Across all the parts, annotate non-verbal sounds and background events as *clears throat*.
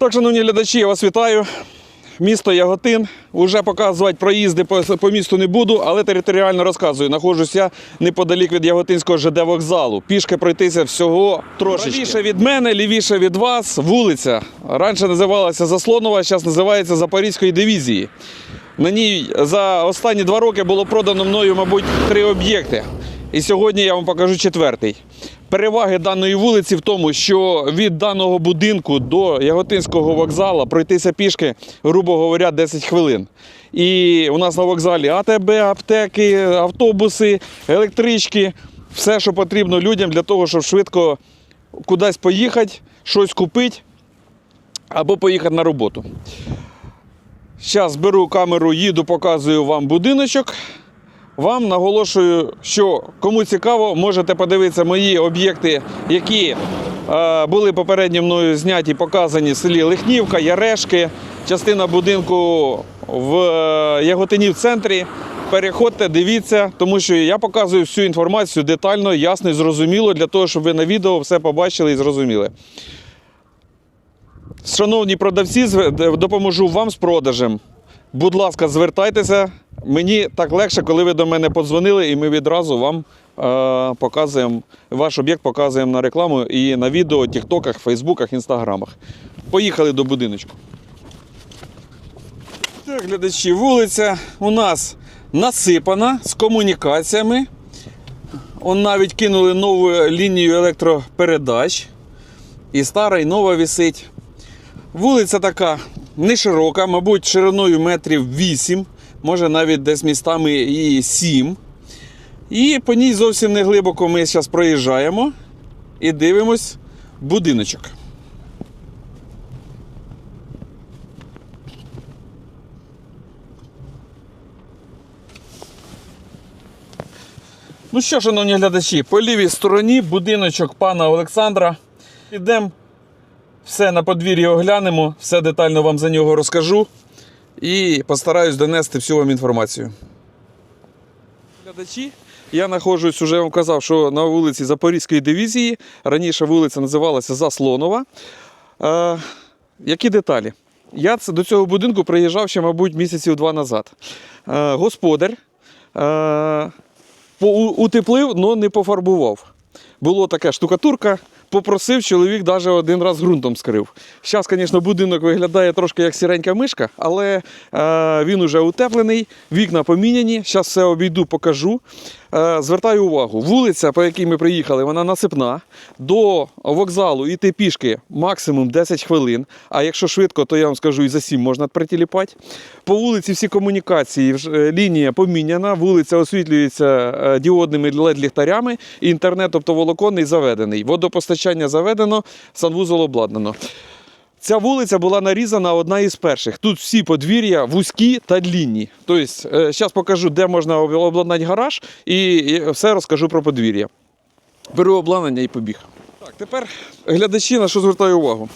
Так, шановні глядачі, я вас вітаю. Місто Яготин. Уже показувати проїзди по, по місту не буду, але територіально розказую. Нахожусь я неподалік від Яготинського ЖД вокзалу. Пішки пройтися всього трошечки. Правіше від мене, лівіше від вас, вулиця. Раніше називалася Заслонова, зараз називається Запорізької дивізії. На ній за останні два роки було продано мною, мабуть, три об'єкти. І сьогодні я вам покажу четвертий. Переваги даної вулиці в тому, що від даного будинку до Яготинського вокзалу пройтися пішки, грубо говоря, 10 хвилин. І у нас на вокзалі АТБ, аптеки, автобуси, електрички, все, що потрібно людям для того, щоб швидко кудись поїхати, щось купити або поїхати на роботу. Зараз беру камеру, їду, показую вам будиночок. Вам наголошую, що кому цікаво, можете подивитися мої об'єкти, які е, були попередньо мною зняті, показані в селі Лихнівка, Ярешки, частина будинку в е, Яготині в центрі. Переходьте, дивіться, тому що я показую всю інформацію детально, ясно і зрозуміло, для того, щоб ви на відео все побачили і зрозуміли. Шановні продавці, допоможу вам з продажем. Будь ласка, звертайтеся. Мені так легше, коли ви до мене подзвонили, і ми відразу вам е, показуємо ваш об'єкт, показуємо на рекламу і на відео, тіктоках, фейсбуках, інстаграмах. Поїхали до будиночку. Так, глядачі, вулиця у нас насипана з комунікаціями. Он навіть кинули нову лінію електропередач. І стара, і нова висить. Вулиця така не широка, мабуть, шириною метрів 8, може навіть десь містами і 7. І по ній зовсім не глибоко ми зараз проїжджаємо і дивимось будиночок. Ну що, шановні глядачі, по лівій стороні будиночок пана Олександра. Ідемо все на подвір'ї оглянемо, все детально вам за нього розкажу і постараюсь донести всю вам інформацію. Глядачі, я знаходжусь, уже вам казав, що на вулиці Запорізької дивізії. Раніше вулиця називалася Заслонова. Е, які деталі? Я до цього будинку приїжджав ще, мабуть, місяців два назад. Е, господар е, утеплив, але не пофарбував. Було таке штукатурка, попросив чоловік навіть один раз ґрунтом скрив. Зараз, звісно, будинок виглядає трошки як сіренька мишка, але е, він уже утеплений, вікна поміняні. Зараз все обійду, покажу. Е, звертаю увагу, вулиця, по якій ми приїхали, вона насипна. До вокзалу йти пішки максимум 10 хвилин. А якщо швидко, то я вам скажу і за 7 можна притіліпати. По вулиці всі комунікації, е, лінія поміняна, вулиця освітлюється е, діодними LED-ліхтарями, інтернет оптоволоконний заведений. Водопостачання заведено, санвузол обладнано. Ця вулиця була нарізана одна із перших. Тут всі подвір'я вузькі та длінні. Тобто, зараз покажу, де можна обладнати гараж, і і все розкажу про подвір'я. Беру обладнання і побіг. Так, тепер глядачі на що звертаю увагу.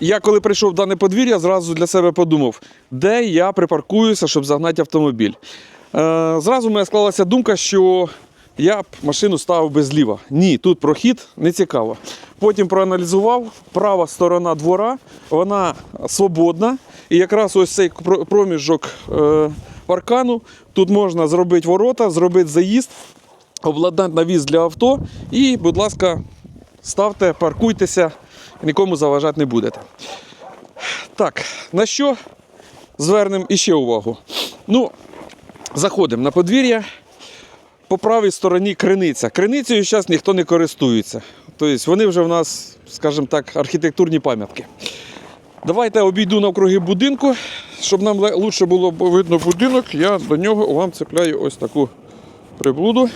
Я коли прийшов в дане подвір'я, зразу для себе подумав, де я припаркуюся, щоб загнати автомобіль. Е, зразу в мене склалася думка, що я б машину ставив би зліва. Ні, тут прохід не цікаво. Потім проаналізував, права сторона двора, вона свободна. І якраз ось цей проміжок е, паркану, тут можна зробити ворота, зробити заїзд, обладнати навіс для авто і, будь ласка, ставте, паркуйтеся, нікому заважати не будете. Так, на що звернемо іще увагу? Ну, заходимо на подвір'я. По правій стороні криниця. Криницею зараз ніхто не користується. Тобто вони вже в нас, скажімо так, архітектурні пам'ятки. Давайте обійду навкруги будинку, щоб нам лучше було видно будинок. Я до нього вам цепляю ось таку приблуду.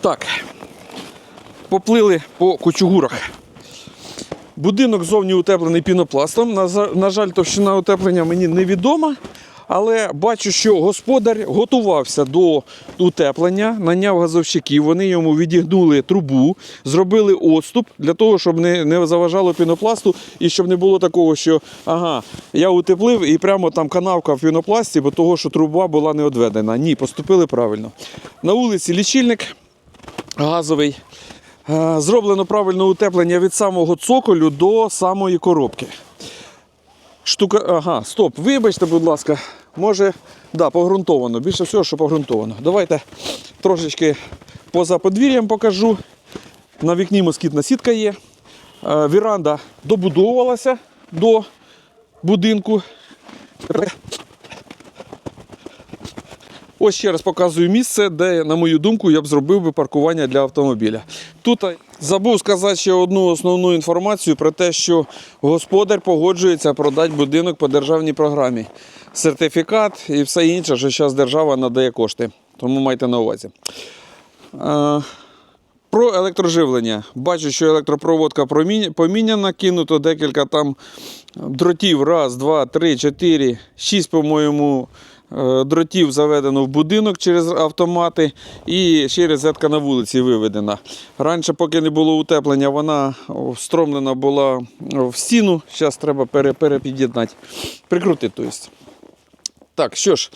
Так, поплили по кучугурах. Будинок зовні утеплений пінопластом. На жаль, товщина утеплення мені невідома. Але бачу, що господар готувався до утеплення, наняв газовщиків, вони йому відігнули трубу, зробили отступ для того, щоб не, не заважало пінопласту і щоб не було такого, що ага, я утеплив і прямо там канавка в пінопласті, бо того, що труба була не одведена. Ні, поступили правильно. На вулиці лічильник газовий. Е, Зроблено правильне утеплення від самого цоколю до самої коробки. Штука. Ага, стоп. Вибачте, будь ласка. Може, да, погрунтовано. Більше всього, що погрунтовано. Давайте трошечки поза подвір'ям покажу. На вікні москітна сітка є. Е, Віранда добудовувалася до будинку. Ось ще раз показую місце, де, на мою думку, я б зробив би паркування для автомобіля. Тут забув сказати ще одну основну інформацію про те, що господар погоджується продати будинок по державній програмі. Сертифікат і все інше, що зараз держава надає кошти. Тому майте на увазі. Про електроживлення. Бачу, що електропроводка поміняна, кинуто декілька там дротів. Раз, два, три, чотири, шість, по-моєму, дротів заведено в будинок через автомати і ще розетка на вулиці виведена. Раніше, поки не було утеплення, вона встромлена була в стіну. Зараз треба переп'єднати. Прикрутити, тобто. Так, що ж.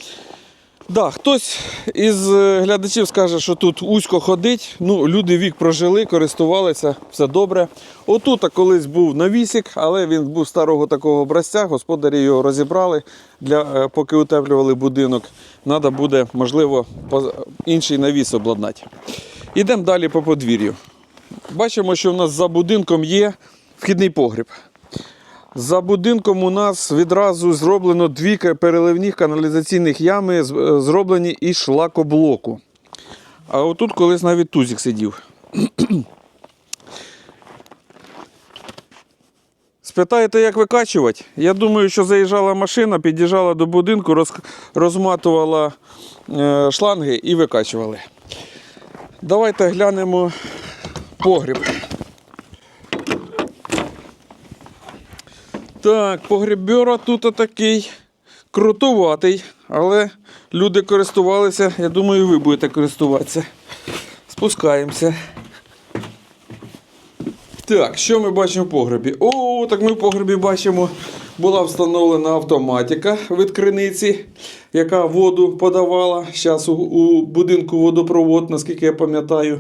Да, хтось із е, глядачів скаже, що тут вузько ходить. Ну, люди вік прожили, користувалися, все добре. Отут колись був навісик, але він був старого такого образця. Господарі його розібрали, для, е, поки утеплювали будинок. Треба буде, можливо, інший навіс обладнати. Ідемо далі по подвір'ю. Бачимо, що в нас за будинком є вхідний погріб. За будинком у нас відразу зроблено дві переливні каналізаційних ями, е, зроблені із шлакоблоку. А отут колись навіть тузик сидів. *clears throat* Спитаєте, як викачувати? Я думаю, що заїжджала машина, під'їжджала до будинку, роз, розматувала е, шланги і викачували. Давайте глянемо погріб. Так, погребьора тут такий крутуватий, але люди користувалися, я думаю, ви будете користуватися. Спускаємося. Так, що ми бачимо в погребі? О, так ми в погребі бачимо, була встановлена автоматика від криниці, яка воду подавала. Зараз у, у будинку водопровод, наскільки я пам'ятаю.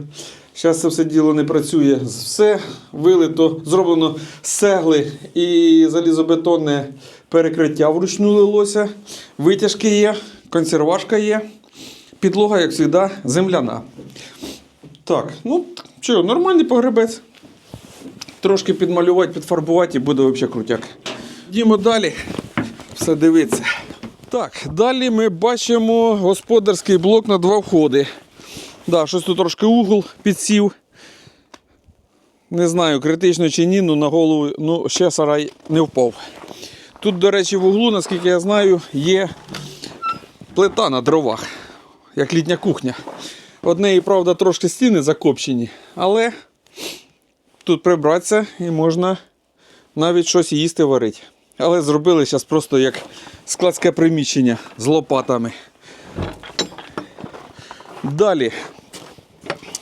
Зараз це все діло не працює. Все вилито, зроблено з цегли і залізобетонне перекриття вручну лилося. Витяжки є, консервашка є. Підлога, як завжди, земляна. Так, ну що, нормальний погребець. Трошки підмалювати, підфарбувати і буде взагалі крутяк. Йдемо далі. Все дивиться. Так, далі ми бачимо господарський блок на два входи. Да, щось тут трошки угол підсів. Не знаю, критично чи ні, ну на голову ну, ще сарай не впав. Тут, до речі, в углу, наскільки я знаю, є плита на дровах, як літня кухня. Одне, правда, трошки стіни закопчені, але тут прибратися і можна навіть щось їсти варити. Але зробили зараз просто як складське приміщення з лопатами. Далі.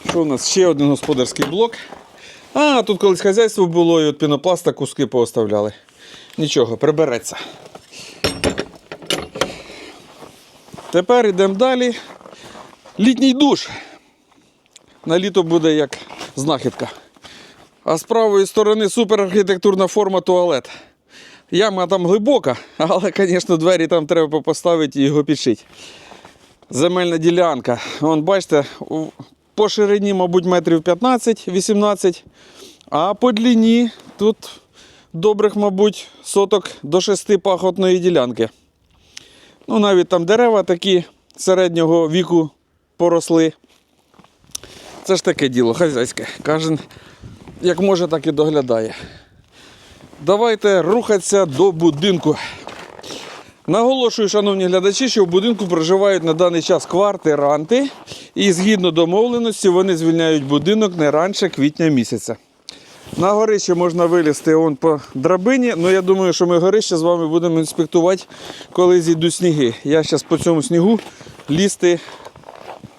Що у нас? Ще один господарський блок. А, тут колись хазяйство було, і от пінопласта куски пооставляли. Нічого, прибереться. Тепер йдемо далі. Літній душ. На літо буде як знахідка. А з правої сторони суперархітектурна форма туалет. Яма там глибока, *laughs* але, звісно, двері там треба поставити і його підшити. Земельна ділянка. Вон, бачите, по ширині, мабуть, метрів 15-18, а по длині тут добрих, мабуть, соток до 6 пахотної ділянки. Ну, навіть там дерева такі середнього віку поросли. Це ж таке діло, хазяйське. Кожен як може, так і доглядає. Давайте рухатися до будинку. Наголошую, шановні глядачі, що в будинку проживають на даний час квартиранти, і згідно домовленості вони звільняють будинок не раніше квітня місяця. На горище можна вилізти он по драбині, але я думаю, що ми горище з вами будемо інспектувати, коли зійдуть сніги. Я зараз по цьому снігу лізти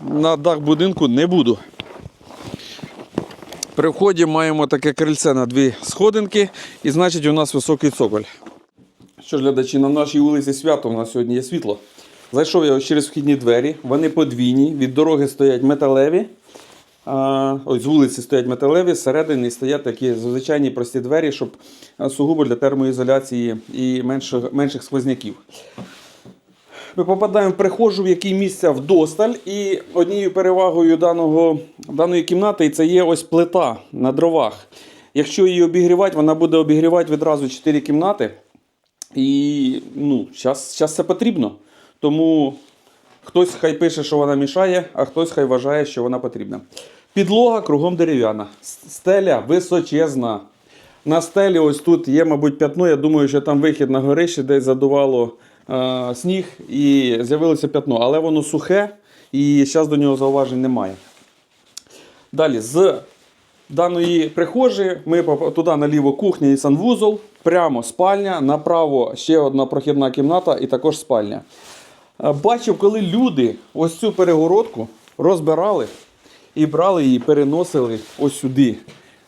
на дах будинку не буду. При вході маємо таке крильце на дві сходинки, і значить у нас високий цоколь. Що ж, глядачі, на нашій вулиці свято у нас сьогодні є світло. Зайшов я через вхідні двері, вони подвійні, від дороги стоять металеві, А, ось з вулиці стоять металеві, зсередини стоять такі звичайні прості двері, щоб сугубо для термоізоляції і менших, менших сквозняків. Ми попадаємо в прихожу, в якій місця вдосталь, і однією перевагою даного, даної кімнати це є ось плита на дровах. Якщо її обігрівати, вона буде обігрівати відразу 4 кімнати. І ну, зараз це потрібно. Тому хтось хай пише, що вона мішає, а хтось хай вважає, що вона потрібна. Підлога кругом дерев'яна. Стеля височезна. На стелі ось тут є, мабуть, п'ятно. Я думаю, що там вихід на горище, десь задувало е, сніг і з'явилося п'ятно. Але воно сухе і зараз до нього зауважень немає. Далі, з даної прихожі ми туди наліво кухня і санвузол, прямо спальня, направо ще одна прохідна кімната і також спальня. Е, Бачив, коли люди ось цю перегородку розбирали і брали її, переносили ось сюди.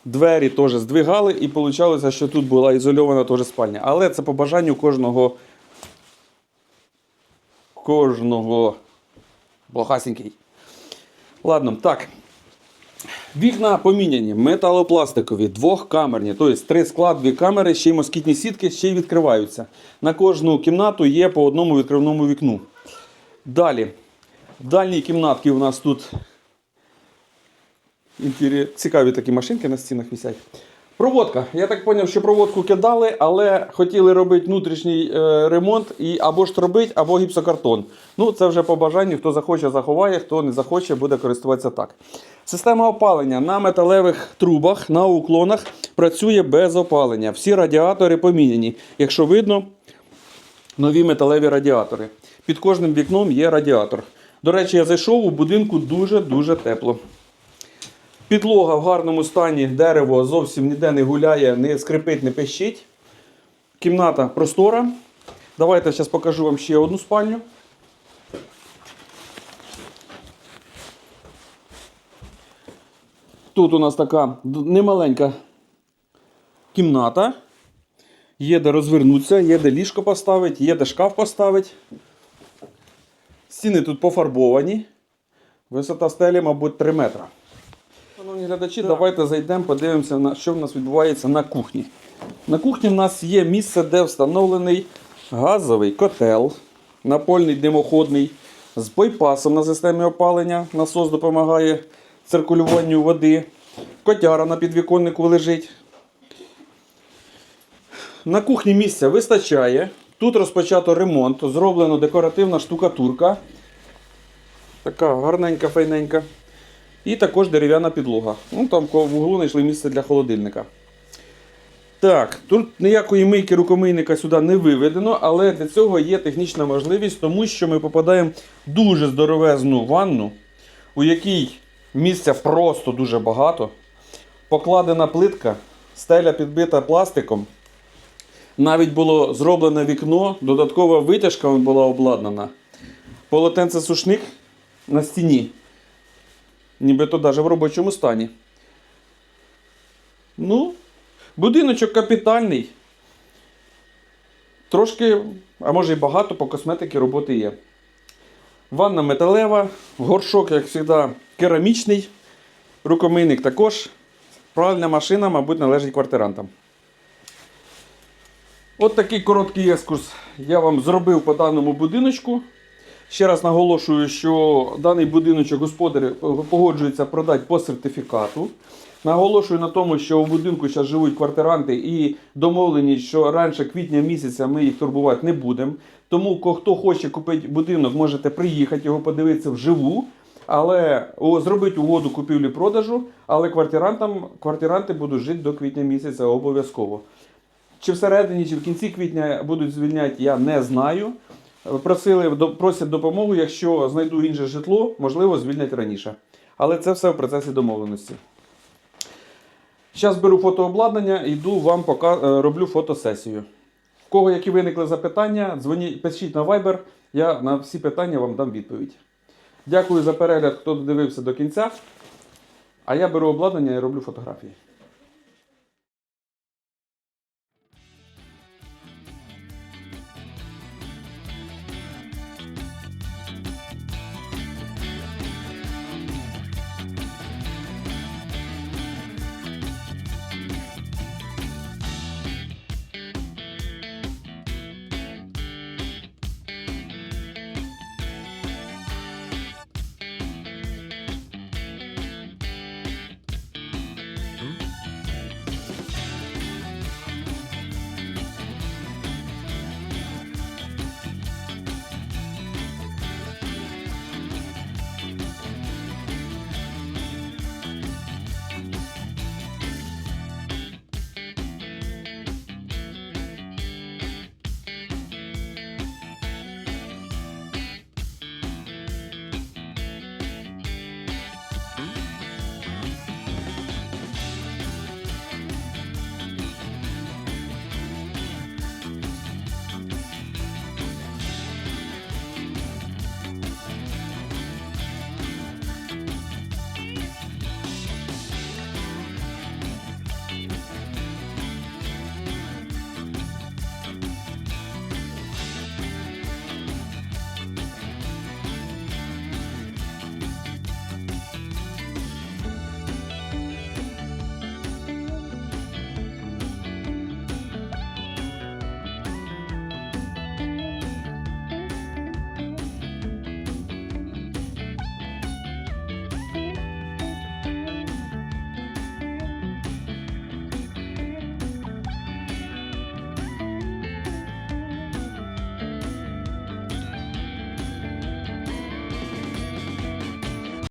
Двері теж здвигали, і вийшло, що тут була ізольована теж спальня. Але це по бажанню кожного. Кожного. Блохасенький. Ладно, так. Вікна поміняні, металопластикові, двохкамерні, тобто три склад, дві камери, ще й москітні сітки, ще й відкриваються. На кожну кімнату є по одному відкривному вікну. Далі. В дальній кімнатці у нас тут цікаві такі машинки на стінах висять. Проводка. Я так зрозумів, що проводку кидали, але хотіли робити внутрішній е, ремонт і або ж робити, або гіпсокартон. Ну, це вже по бажанню. Хто захоче, заховає, хто не захоче, буде користуватися так. Система опалення на металевих трубах, на уклонах працює без опалення. Всі радіатори поміняні. Якщо видно, нові металеві радіатори. Під кожним вікном є радіатор. До речі, я зайшов у будинку дуже-дуже тепло. Підлога в гарному стані, дерево зовсім ніде не гуляє, не скрипить, не пищить. Кімната простора. Давайте зараз покажу вам ще одну спальню. Тут у нас така немаленька кімната. Є де розвернутися, є де ліжко поставити, є де шкаф поставити. Стіни тут пофарбовані. Висота стелі, мабуть, 3 метра. Шановні глядачі, давайте зайдемо, подивимося, на що в нас відбувається на кухні. На кухні в нас є місце, де встановлений газовий котел, напольний димоходний, з бойпасом на системі опалення. Насос допомагає циркулюванню води. Котяра на підвіконнику лежить. На кухні місця вистачає. Тут розпочато ремонт, зроблено декоративна штукатурка. Така гарненька, файненька. І також дерев'яна підлога. Ну, там в углу знайшли місце для холодильника. Так, тут ніякої мийки рукомийника сюди не виведено, але для цього є технічна можливість, тому що ми попадаємо в дуже здоровезну ванну, у якій місця просто дуже багато. Покладена плитка, стеля підбита пластиком. Навіть було зроблене вікно, додаткова витяжка була обладнана. Полотенце-сушник на стіні. Нібито навіть в робочому стані. Ну, будиночок капітальний. Трошки, а може і багато по косметики роботи є. Ванна металева, горшок, як завжди, керамічний, рукомийник також. Пральна машина, мабуть, належить квартирантам. От такий короткий екскурс я вам зробив по даному будиночку. Ще раз наголошую, що даний будиночок господарі погоджуються продати по сертифікату. Наголошую на тому, що у будинку зараз живуть квартиранти і домовлені, що раніше квітня місяця ми їх турбувати не будемо. Тому хто хоче купити будинок, можете приїхати його подивитися вживу. Але о, зробити угоду купівлі-продажу, але квартирантам, квартиранти будуть жити до квітня місяця обов'язково. Чи всередині, чи в кінці квітня будуть звільняти, я не знаю. Просили, просять допомогу, якщо знайду інше житло, можливо, звільнять раніше. Але це все в процесі домовленості. Зараз беру фотообладнання, йду вам пока, е, роблю фотосесію. В кого які виникли запитання, дзвоніть, пишіть на Viber, я на всі питання вам дам відповідь. Дякую за перегляд, хто додивився до кінця. А я беру обладнання і роблю фотографії.